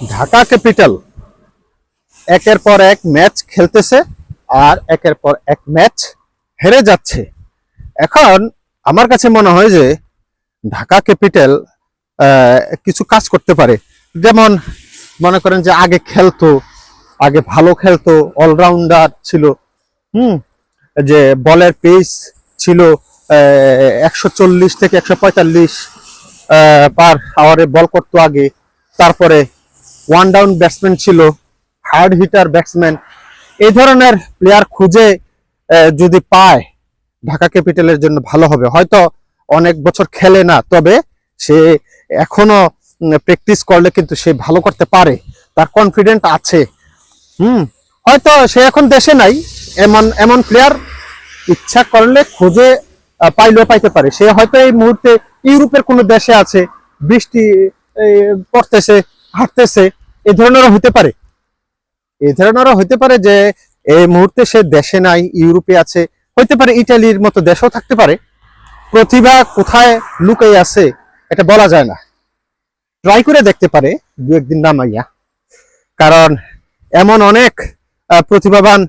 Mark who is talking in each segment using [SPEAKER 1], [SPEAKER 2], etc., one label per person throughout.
[SPEAKER 1] Dhaka capital. একের পর এক ম্যাচ খেলতেছে আর একের পর এক ম্যাচ হেরে যাচ্ছে। এখন আমার কাছে মনে হয় যে ঢাকা ক্যাপিটাল কিছু কাজ করতে পারে। যেমন মনে করেন যে আগে খেলতো, আগে ভালো খেলতো অলরাউন্ডার ছিল। হুম, যে বলের পেস ছিল একশো চল্লিশ থেকে একশো পঁয়তাল্লিশ পার আওয়ারে বল করতো আগে। তারপরে ওয়ান ডাউন ব্যাটসম্যান ছিল হার্ড হিটার ব্যাটসম্যান এই ধরনের প্লেয়ার খুঁজে যদি পায়, ঢাকা ক্যাপিটালের জন্য ভালো হবে। হয়তো অনেক বছর খেলে না, তবে সে এখনও প্র্যাকটিস করলে কিন্তু সে ভালো করতে পারে। তার কনফিডেন্ট আছে। হুম, হয়তো সে এখন দেশে নাই, এমন এমন প্লেয়ার ইচ্ছা করলে খুঁজে পাইলেও পাইতে পারে। সে হয়তো এই মুহূর্তে ইউরোপের কোনো দেশে আছে, বৃষ্টি পড়তেছে হাঁটতেছে, এ ধরনেরও হতে পারে। এ ধরনেরও হতে পারে যে, এই মুহূর্তে সে দেশে নাই, ইউরোপে আছে হইতে পারে ইটালির মতো দেশও থাকতে পারে। প্রতিভা কোথায় লুকাই আছে, এটা বলা যায় না। ট্রাই করে দেখতে পারে, দু একদিন নামাইয়া কারণ এমন অনেক প্রতিভাবান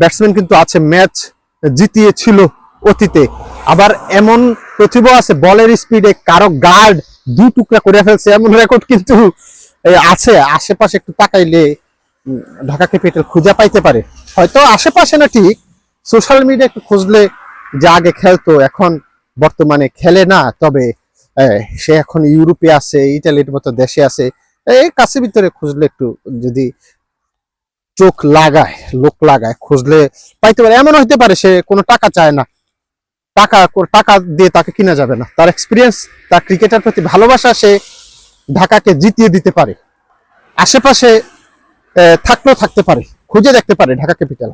[SPEAKER 1] ব্যাটসম্যান কিন্তু আছে ম্যাচ জিতিয়েছিল অতীতে। আবার এমন প্রতিভা আছে বলের স্পিডে কারও গার্ড দু টুকরা করে ফেলছে, এমন রেকর্ড কিন্তু আছে, আশেপাশে একটু তাকাইলে ঢাকা ক্যাপিটাল খুঁজে পাইতে পারে। হয়তো আশেপাশে না ঠিক সোশ্যাল মিডিয়া একটু খুঁজলে যে আগে খেলতো, এখন বর্তমানে খেলে না, তবে সে এখন ইউরোপে আছে ইটালির মতো দেশে আছে, এই কাছে ভিতরে খুঁজলে একটু যদি চোখ লাগায়, লোক লাগায়, খুঁজলে পাইতে পারে। এমন হইতে পারে সে কোনো টাকা চায় না। টাকা টাকা দিয়ে তাকে কিনা যাবে না। তার এক্সপিরিয়েন্স তার ক্রিকেটের প্রতি ভালোবাসা সে ঢাকাকে জিতিয়ে দিতে পারে। আশেপাশে থাকলেও থাকতে পারে খুঁজে দেখতে পারে ঢাকা ক্যাপিটাল।